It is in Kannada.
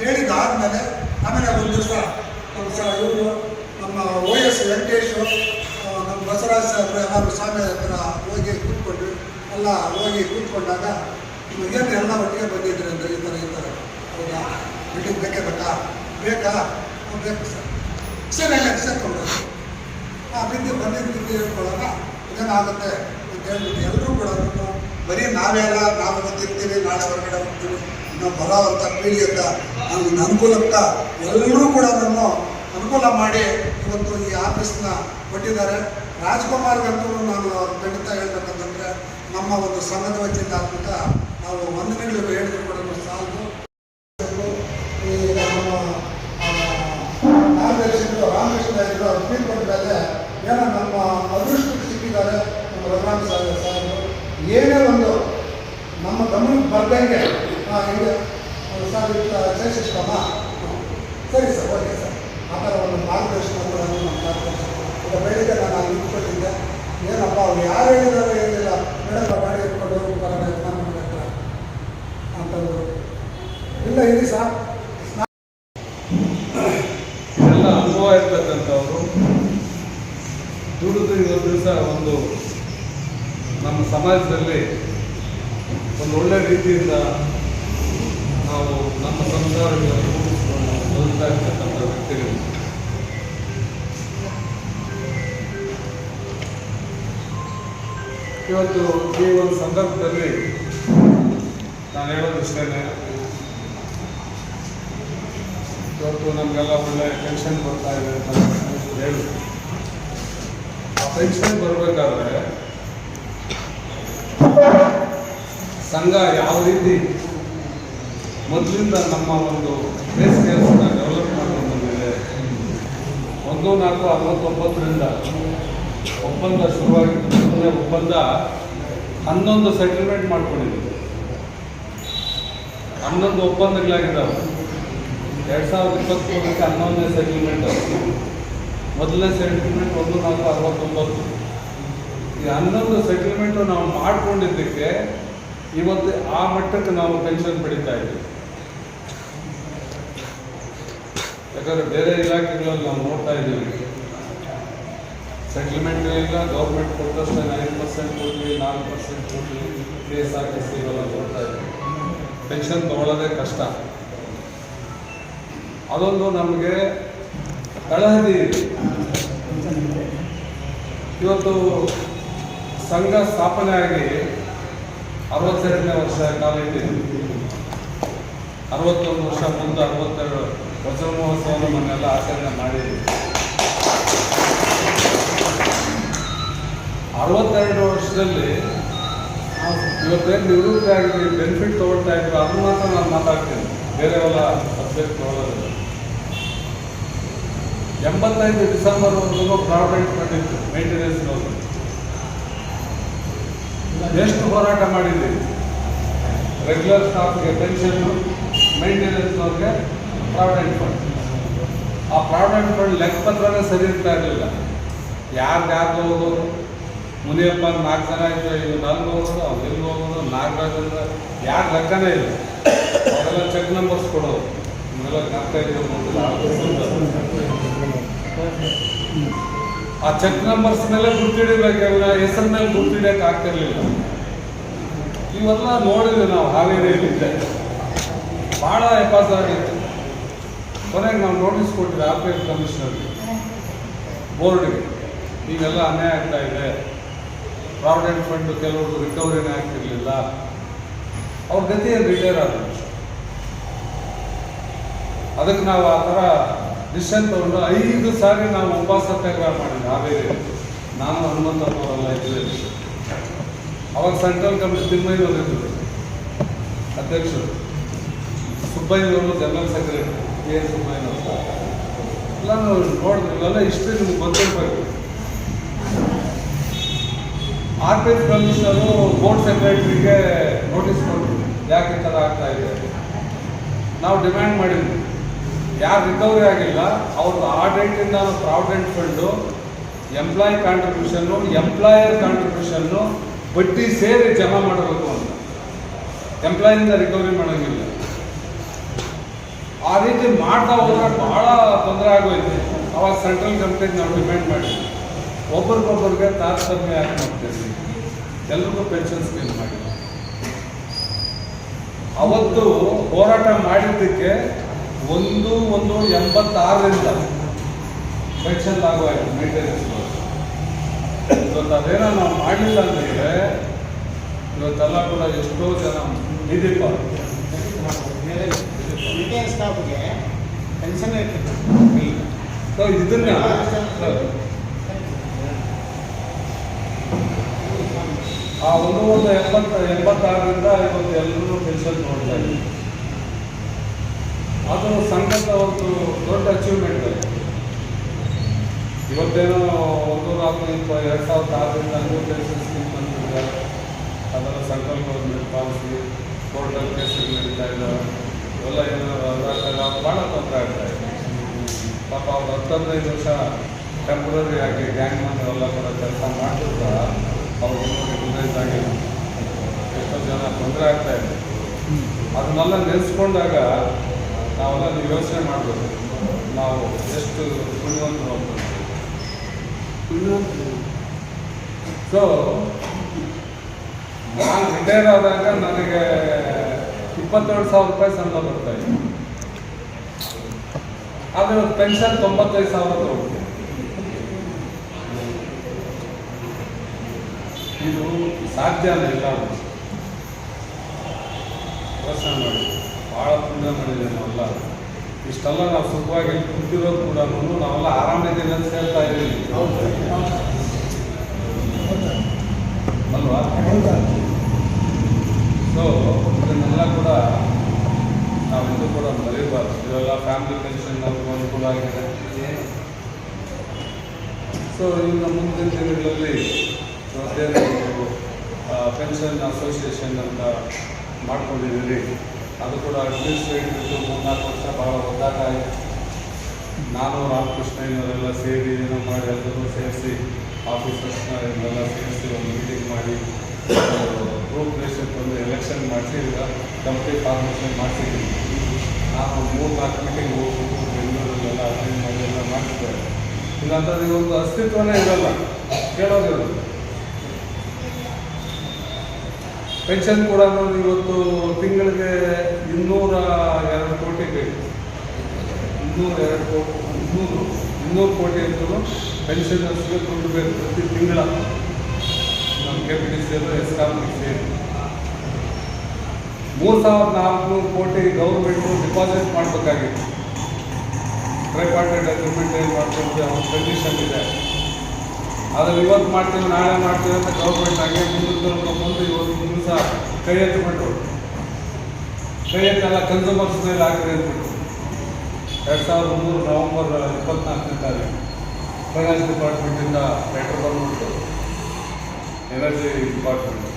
ಹೇಳಿದಾದ್ಮೇಲೆ ಆಮೇಲೆ ಒಂದು ದಿವಸ ನಮ್ಮ ಸ ಇವರು, ನಮ್ಮ ಓ ಎಸ್ ವೆಂಕಟೇಶು ನಮ್ಮ ಬಸವರಾಜ್ ಸಾಹೇಬ್ರು ಎಲ್ಲರೂ ಸ್ವಾಮಿ ಹತ್ರ ಹೋಗಿ ಕೂತ್ಕೊಂಡ್ವಿ ಎಲ್ಲ ಹೋಗಿ ಕೂತ್ಕೊಂಡಾಗ ಏನು ಎಲ್ಲ ಒಟ್ಟಿಗೆ ಬಂದಿದ್ರಿ ಅಂದರೆ ಈ ಥರ ಈ ಥರ ಹೌದಾ? ಮೀಟಿಂಗ್ ಬೇಕೇ ಬೇಕಾ? ಬೇಕಾ? ಬೇಕು ಸರ್. ಸರಿ ಎಲ್ಲ ಸೇರ್ಕೊಂಡು ಆ, ಬಿದ್ದು ಬಂದಿದ್ದು ಬಿದ್ದು ಹೇಳ್ಕೊಳ್ಳೋಣ. ಇದೇನಾಗುತ್ತೆ ಅಂತ ಹೇಳ್ಬಿಟ್ಟು ಎಲ್ಲರೂ ಕೂಡ ಬರೀ ನಾವೇ ಅಲ್ಲ ನಾವು ಬಂದಿರ್ತೀವಿ ನಾಳೆ ಹೊರಗಡೆ ಹೋಗ್ತೀವಿ. ನಾವು ಬರೋವಂಥ ಪೀಳಿಗೆಯಿಂದ ನನ್ನ ಅನುಕೂಲಕ್ಕೆ ಎಲ್ಲರೂ ಕೂಡ ಅದನ್ನು ಅನುಕೂಲ ಮಾಡಿ ಇವತ್ತು ಈ ಆಫೀಸ್ನ ಕೊಟ್ಟಿದ್ದಾರೆ. ರಾಜ್ಕುಮಾರ್ಗಂತೂ ನಾನು ಖಂಡಿತ ಹೇಳ್ಬೇಕಂತಂದರೆ ನಮ್ಮ ಒಂದು ಸಂಘದ ವತಿಯಿಂದ ಅಂತ ನಾವು ವಂದನೆಗಳು ಹೇಳಿದ್ರು ಕೂಡ ಸಾಲದು. ನಮ್ಮ ನಾಗೇಶ್ವರ ರಾಮಕೃಷ್ಣ ಅವ್ರು ತೀರ್ಕೊಂಡ್ಮೇಲೆ ಏನೋ ನಮ್ಮ ಅದೃಷ್ಟ ಸಿಕ್ಕಿದ್ದಾರೆ. ನಮ್ಮ ಸಾಹೇಬ್. ಸಾಹೇಬರು ಏನೇ ಒಂದು ನಮ್ಮ ಗಮನಕ್ಕೆ ಬರ್ದಂಗೆ ಹಾಂ ಹಿಂಗೆ ಸರ್ ಶೇಷಿಷ್ಟಮ್ಮ ಸರಿ ಸರ್, ಓಕೆ ಸರ್. ಆ ಥರ ಒಂದು ಮಾರ್ಗದರ್ಶನ ಕೂಡ ನಮ್ಮ ಮಾರ್ಗದರ್ಶನ ಈಗ ಬೆಳಿಗ್ಗೆ ನಾನು ನಿಂತ್ಕೊಂಡಿದ್ದೆ. ಏನಪ್ಪ, ಅವ್ರು ಯಾರು ಹೇಳಿದಾರೋ ಏನಿಲ್ಲ. ಮೇಡಮ್ ಗಾಡಿ ಇಟ್ಕೊಂಡು ಹೋಗಿ ಬರೋಣ ಯತ್ನ ಹತ್ರ ಅಂತಂದರು ಇಲ್ಲ ಇರಿ ಸರ್ ಇದೆಲ್ಲ ಅನುಭವ ಇರ್ತಕ್ಕಂಥವ್ರು ದುಡಿದು ಇವತ್ತು ದಿವಸ ಒಂದು ನಮ್ಮ ಸಮಾಜದಲ್ಲಿ ಒಂದು ಒಳ್ಳೆ ರೀತಿಯಿಂದ ನಾವು ನಮ್ಮ ಸಂಸಾರಗಳನ್ನು ಇರ್ತಕ್ಕಂಥ ವ್ಯಕ್ತಿಗಳು. ಇವತ್ತು ಈ ಒಂದು ಸಂದರ್ಭದಲ್ಲಿ ನಾನು ಹೇಳೋದಿಷ್ಟೇ ಇವತ್ತು ನಮಗೆಲ್ಲ ಒಳ್ಳೆ ಪೆನ್ಷನ್ ಬರ್ತಾ ಇದೆ ಅಂತ ಹೇಳಿ. ಆ ಪೆನ್ಷನ್ ಬರಬೇಕಾದ್ರೆ ಸಂಘ ಯಾವ ರೀತಿ ಮೊದಲಿಂದ ನಮ್ಮ ಒಂದು ಬೇಸ್ ಕೆಲಸನ ಡೆವಲಪ್ ಮಾಡ್ಕೊಂಡು ಬಂದಿದೆ ಒಂದು ನಾಲ್ಕು ಅರವತ್ತೊಂಬತ್ತರಿಂದ ಒಪ್ಪಂದ ಶುರುವಾಗಿ ಮೊದಲನೇ ಒಪ್ಪಂದ ಹನ್ನೊಂದು ಸೆಟಲ್ಮೆಂಟ್ ಮಾಡ್ಕೊಂಡಿದ್ದೀವಿ ಹನ್ನೊಂದು ಒಪ್ಪಂದಗಳಾಗಿದ್ದಾವೆ. ಎರಡು ಸಾವಿರದ ಇಪ್ಪತ್ತ್ಮೂರಕ್ಕೆ ಹನ್ನೊಂದನೇ ಸೆಟಲ್ಮೆಂಟ್ ಮೊದಲನೇ ಸೆಟಲ್ಮೆಂಟ್ ಒಂದು ನಾಲ್ಕು ಅರವತ್ತೊಂಬತ್ತು. ಈ ಹನ್ನೊಂದು ಸೆಟಲ್ಮೆಂಟು ನಾವು ಮಾಡಿಕೊಂಡಿದ್ದಕ್ಕೆ ಇವತ್ತು ಆ ಮಟ್ಟಕ್ಕೆ ನಾವು ಪೆನ್ಷನ್ ಪಡಿತಾ ಇದ್ದೀವಿ. ಯಾಕಂದರೆ ಬೇರೆ ಇಲಾಖೆಗಳಲ್ಲಿ ನಾವು ನೋಡ್ತಾ ಇದ್ದೀವಿ. ಸೆಟ್ಲ್ಮೆಂಟ್ ಇಲ್ಲ ಗೌರ್ಮೆಂಟ್ ಕೊಟ್ಟಷ್ಟೇ ಐದು ಪರ್ಸೆಂಟ್ ಕೊಡ್ಲಿ, ನಾಲ್ಕು ಪರ್ಸೆಂಟ್ ಕೊಡಲಿ ಕೆ ಎಸ್ ಆರ್ ಟಿ ಇವೆಲ್ಲ ಕೊಡ್ತಾ ಇದ್ದೀವಿ. ಪೆನ್ಷನ್ ತಗೊಳ್ಳೋದೇ ಕಷ್ಟ. ಅದೊಂದು ನಮಗೆ ತಳಹದಿ ಇದೆ. ಇವತ್ತು ಸಂಘ ಸ್ಥಾಪನೆ ಆಗಿ ಅರವತ್ತೆರಡನೇ ವರ್ಷ ಕಾಲಿಟ್ಟಿದೆ ಅರವತ್ತೊಂದು ವರ್ಷ ಮುಂದೆ ಅರವತ್ತೆರಡು ವಚನ ಮಹೋತ್ಸವವನ್ನು ಮನೆಲ್ಲ ಆಚರಣೆ ಮಾಡಿದ್ದೀವಿ ಅರವತ್ತೆರಡು ವರ್ಷದಲ್ಲಿ ಇವತ್ತೇನು ನಿವೃತ್ತಿ ಆಗಿದ್ದೀವಿ ಬೆನಿಫಿಟ್ ತೊಗೊಳ್ತಾ ಇದ್ವಿ, ಅದು ಮಾತ್ರ ನಾನು ಮಾತಾಡ್ತೀನಿ. ಬೇರೆವೆಲ್ಲ ಸಬ್ಜೆಕ್ಟ್ ತೊಗೊಳ್ಳೋದಿಲ್ಲ ಎಂಬತ್ತೈದು ಡಿಸೆಂಬರ್ವರೆಗೂ ಪ್ರಾವಿಡೆಂಟ್ ಫಂಡ್ ಇತ್ತು ಮೇಂಟೆನೆನ್ಸ್ ಎಷ್ಟು ಹೋರಾಟ ಮಾಡಿದ್ದೀವಿ ರೆಗ್ಯುಲರ್ ಸ್ಟಾಫ್ಗೆ ಪೆನ್ಷನ್ನು ಮೇಂಟೆನೆನ್ಸ್ನವ್ರಿಗೆ ಪ್ರಾವಿಡೆಂಟ್ ಫಂಡ್ ಆ ಪ್ರಾವಿಡೆಂಟ್ ಫಂಡ್ ಲೆಕ್ಕಪತ್ರನೇ ಸರಿ ಇರ್ತಾ ಇರಲಿಲ್ಲ. ಯಾರು ಯಾರು ಹೋಗೋದು? ಮುನಿಯಪ್ಪ ನಾಲ್ಕು ಜನ ಇದ್ದರೆ ಇವ್ನು ಅಲ್ಲಿ ಹೋಗೋದು ಅವ್ರು ಇಲ್ಲಿ ಹೋಗೋದು? ನಾಗರಾಜ್ ಅಂದ್ರೆ ಯಾರು ಲೆಕ್ಕನೇ ಇಲ್ಲ. ಅವರೆಲ್ಲ ಚೆಕ್ ನಂಬರ್ಸ್ ಕೊಡೋದು ಗೊತ್ತಿಲ್ಲ. ಆ ಚೆಕ್ ನಂಬರ್ಸ್ ಮೇಲೆ ಗುರ್ತಿಡಿಬೇಕು ಅವರ ಹೆಸರ ಮೇಲೆ ಗುರ್ತಿಡಕ್ಕೆ ಆಗ್ತಿರ್ಲಿಲ್ಲ. ಇವೆಲ್ಲ ನೋಡಿದ್ವಿ ನಾವು ಹಾವೇರಿಯಲ್ಲಿದ್ದೆ. ಭಾಳ ಎಪಾಸ್ ಆಗಿತ್ತು. ಕೊನೆಗೆ ನಾವು ನೋಟಿಸ್ ಕೊಟ್ಟಿದ್ದೆ ಆಪರೇಟ್ ಕಮಿಷನರ್ಗೆ ಬೋರ್ಡ್ಗೆ ಈಗೆಲ್ಲ ಅನ್ಯಾಯ ಆಗ್ತಾ ಇದೆ. ಪ್ರಾವಿಡೆಂಟ್ ಫಂಡ್ ಕೆಲವರು ರಿಕವರಿನೇ ಆಗ್ತಿರ್ಲಿಲ್ಲ. ಅವ್ರ ಗತಿ ರಿಟೈರ್ ಆದರು ಅದಕ್ಕೆ ನಾವು ಆ ಥರ ಡಿಸಿಷನ್ ತಗೊಂಡು ಐದು ಸಾರಿ ನಾವು ಉಪವಾಸ ಸತ್ಯಾಗ್ರಹ ಮಾಡಿದ್ವಿ ಹಾವೇರಿ. ನಾನು ಹನುಮಂತಪ್ಪವರೆಲ್ಲ ಇದ್ರಲ್ಲಿ. ಅವಾಗ ಸೆಂಟ್ರಲ್ ಕಮಿಟಿ ತಿಮ್ಮಯ್ಯವರು ಇದ್ದರು. ಅಧ್ಯಕ್ಷರು. ಸುಬ್ಬಯ್ಯವರು ಜನರಲ್ ಸೆಕ್ರೆಟರಿ ಸುಬ್ಬಯ್ಯನವರು ಎಲ್ಲ ನಾವು ನೋಡಿದ್ವಿ ಇವೆಲ್ಲ ಇಷ್ಟು ನಿಮ್ಗೆ ಗೊತ್ತಿರಬೇಕು R P F commissioner board ಸೆಕ್ರೆಟರಿಗೆ notice ಕೊಟ್ಟರು ಯಾಕೆ ಈ ಥರ ಆಗ್ತಾ ಇದೆ ನಾವು ಡಿಮ್ಯಾಂಡ್ ಮಾಡಿದ್ವಿ. ಯಾರು ರಿಕವರಿ ಆಗಿಲ್ಲ ಅವ್ರದ್ದು ಆ ಡೇಟಿಂದ provident fund employee contribution employer contribution ಬಡ್ಡಿ ಸೇರಿ ಜಮಾ ಮಾಡಬೇಕು ಅಂತ. ಎಂಪ್ಲಾಯಿಂದ ರಿಕವರಿ ಮಾಡೋಂಗಿಲ್ಲ. ಆ ರೀತಿ ಮಾಡ್ತಾ ಹೋದ್ರೆ ಬಹಳ ತೊಂದರೆ ಆಗೋಯ್ತು. ಅವಾಗ ಸೆಂಟ್ರಲ್ ಗೌರ್ಮೆಂಟ್ ನಾವು ಡಿಮ್ಯಾಂಡ್ ಮಾಡಿ ಒಬ್ರಿಗೊಬ್ಬರಿಗೆ ತಾರತಮ್ಯ ಯಾಕೆ ಮಾಡ್ತೀವಿ ಎಲ್ರಿಗೂ ಪೆನ್ಷನ್ ಸ್ಕೀಮ್ ಮಾಡಿ ಅವತ್ತು ಹೋರಾಟ ಮಾಡಿದ್ದಕ್ಕೆ ಒಂದು ಒಂದು ಎಂಬತ್ತಾರರಿಂದ ಪೆನ್ಷನ್ ಆಗೋಯ್ತು ಮೇಂಟೆನೆನ್ಸ್ ಇವತ್ತು ಅದೇನೋ ನಾವು ಮಾಡಲಿಲ್ಲ ಅಂದರೆ ಇವತ್ತೆಲ್ಲ ಕೂಡ ಎಷ್ಟೋ ಜನ ಇದೀಪ ರಿಟೈನ್ ಸ್ಟಾಫ್ಗೆ ಪೆನ್ಷನ್ ಇರ್ತದೆ ಸೊ ಇದನ್ನ ಆ ಒಂದು ಒಂದು ಎಂಬತ್ತ ಎಂಬತ್ತಾರರಿಂದ ಇವತ್ತು ಎಲ್ಲರೂ ಪೆನ್ಷನ್ ನೋಡ್ತಾ ಇದ್ದೀವಿ ಅದು ಸಂಘದ ಒಂದು ದೊಡ್ಡ ಅಚೀವ್ಮೆಂಟ್ ಇವತ್ತೇನೋ ಒಂದು ನಾಲ್ಕು ಎರಡು ಸಾವಿರದ ಆರರಿಂದ ನ್ಯೂ ಪೆನ್ಷನ್ ಸ್ಕೀಮ್ ಬಂದಿದೆ. ಅದನ್ನು ಸೆಂಟ್ರಲ್ ಗೌರ್ಮೆಂಟ್ ಪಾಲಿಸಿ ಕೋರ್ಟಲ್ಲಿ ಕೇಸಲ್ಲಿ ನಡೀತಾ ಇದ್ದಾವೆ. ಅದಾಗ್ತದೆ ಭಾಳ ತೊಂದರೆ ಆಗ್ತಾ ಇದೆ. ಪಾಪ ಅವ್ರು ಹತ್ತು ಹದಿನೈದು ವರ್ಷ ಟೆಂಪ್ರರಿ ಆಗಿ ಗ್ಯಾಂಗ್ ಎಲ್ಲ ಕೂಡ ಕೆಲಸ ಮಾಡಿದ್ರು ಸಹ ಅವ್ರು ರಿಕಗ್ನೈಸ್ ಆಗಿಲ್ಲ. ಎಷ್ಟೋ ಜನ ತೊಂದರೆ ಆಗ್ತಾ ಇದೆ. ಅದನ್ನೆಲ್ಲ ನೆನೆಸ್ಕೊಂಡಾಗ ನಾವೆಲ್ಲ ನೀವು ಯೋಚನೆ ಮಾಡಬೇಕು ನಾವು ಎಷ್ಟು ಪುಣ್ಯವಂತರು ಅಂತ ಸೊ ನಾನು ರಿಟೈರ್ ಆದಾಗ ನನಗೆ ಇಪ್ಪತ್ತೇಳು ಸಾವಿರ ರೂಪಾಯಿ ಸಂಬಳ ಬರ್ತಾ ಇದೆ. ಆದರೆ ಪೆನ್ಷನ್ ತೊಂಬತ್ತೈದು ಸಾವಿರ ತಗೊಳ್ತೀವಿ ಇದು ಸಾಧ್ಯ ಇಲ್ಲ ಯೋಚನೆ ಮಾಡಿ ಭಾಳ ಪುಣ್ಯ ಮಾಡಿದೆ ನಾವೆಲ್ಲ. ಇಷ್ಟೆಲ್ಲ ನಾವು ಸುಖವಾಗಿ ಕುಂತಿರೋದು ಕೂಡ ನಾವೆಲ್ಲ ಆರಾಮಿದ್ದೀವಿ ಅಂತ ಹೇಳ್ತಾ ಇದ್ದೀವಿ ಅಲ್ವಾ ಸೊ ಇದನ್ನೆಲ್ಲ ಕೂಡ ನಾವೆಂದೂ ಕೂಡ ಮರಿಬಾರ್ದು ಇವೆಲ್ಲ ಫ್ಯಾಮಿಲಿ ಪೆನ್ಷನ್ ಆಗಿದೆ ಸೊ ಇನ್ನು ಮುಂದಿನ ದಿನಗಳಲ್ಲಿ ಇವತ್ತೇನು ಪೆನ್ಷನ್ ಅಸೋಸಿಯೇಷನ್ ಅಂತ ಮಾಡ್ಕೊಂಡಿದ್ದೀರಿ. ಅದು ಕೂಡ ಅಡ್ಮಿನಿಸ್ಟ್ರೇಟಿವ್ ಮೂರ್ನಾಲ್ಕು ವರ್ಷ ಭಾಳ ಆಯಿತು. ನಾನು ರಾಮಕೃಷ್ಣ ಇವರೆಲ್ಲ ಸೇರಿ ಏನೋ ಮಾಡಿ ಎಲ್ಲರೂ ಸೇರಿಸಿ ಆಫೀಸರ್ಸ್ನ ಇವರೆಲ್ಲ ಸೇರಿಸಿ ಒಂದು ಮೀಟಿಂಗ್ ಮಾಡಿ ಗ್ರೂಪ್ ನೇಷನ್ ಒಂದು ಎಲೆಕ್ಷನ್ ಮಾಡಿಸಿ, ಈಗ ಕಮಿಟಿ ಫಾರ್ಮೇಷನ್ ಮಾಡಿಸಿದ್ದೀನಿ. ನಾನು ಮೂರು ನಾಲ್ಕು ಮೀಟಿಂಗ್ ಹೋಗ್ಬಿಟ್ಟು ಬೆಂಗಳೂರಲ್ಲೆಲ್ಲ ಅಟೆಂಡ್ ಮಾಡಿ ಎಲ್ಲ ಇಲ್ಲಾಂತಂದ್ರೆ ಇದೊಂದು ಅಸ್ತಿತ್ವನೇ ಇರಲ್ಲ. ಕೇಳೋದಿರಲ್ಲ ಪೆನ್ಷನ್ ಕೂಡ ಇವತ್ತು ತಿಂಗಳಿಗೆ ಇನ್ನೂರ ಎರಡು ಕೋಟಿ ಬೇಕು. ಇನ್ನೂರ ಎರಡು ಕೋಟಿ ಇನ್ನೂರು ಇನ್ನೂರು ಕೋಟಿ ಅಂತೂ ಪೆನ್ಷನ್ ದುಡ್ಡು ಬೇಕು ಪ್ರತಿ ತಿಂಗಳ. ನಮ್ಮ ಕೆ ಪಿ ಡಿ ಸಿ ಎಲ್ಲ ಎಸ್ಕಾಮ್ಗೆ ಸೇರಿ ಮೂರು ಸಾವಿರದ ನಾಲ್ಕುನೂರು ಕೋಟಿ ಗೌರ್ಮೆಂಟು ಡಿಪಾಸಿಟ್ ಮಾಡಬೇಕಾಗಿತ್ತು. ಟ್ರೈಪಾರ್ಟೆಡ್ ಅಗ್ರಿಮೆಂಟ್ ಏನು ಮಾಡ್ಕೊಂಡು ಅವ್ರ ಕಂಡೀಷನ್ ಇದೆ. ಆದರೆ ಇವತ್ತು ಮಾಡ್ತೀವಿ, ನಾಳೆ ಮಾಡ್ತೀವಿ ಅಂತ ಗೌರ್ಮೆಂಟ್ ಹಾಗೆ ಮುಂದೆ ಬಂದು ಇವತ್ತು ದಿವಸ ಕೈ ಎತ್ತಿಬಿಟ್ರು ಕೈ ಎತ್ತೆಲ್ಲ ಕನ್ಸೂಮರ್ಸ್ ಮೇಲೆ ಆಗಿದೆ ಅಂದ್ಬಿಟ್ಟು. ಎರಡು ಸಾವಿರದ ಮೂರು ನವೆಂಬರ್ ಇಪ್ಪತ್ನಾಲ್ಕನೇ ತಾರೀಕು ಫೈನಾನ್ಸ್ ಡಿಪಾರ್ಟ್ಮೆಂಟಿಂದ ಲೆಟರ್ ಬಂದ್ಬಿಟ್ಟು ಎನರ್ಜಿ ಡಿಪಾರ್ಟ್ಮೆಂಟ್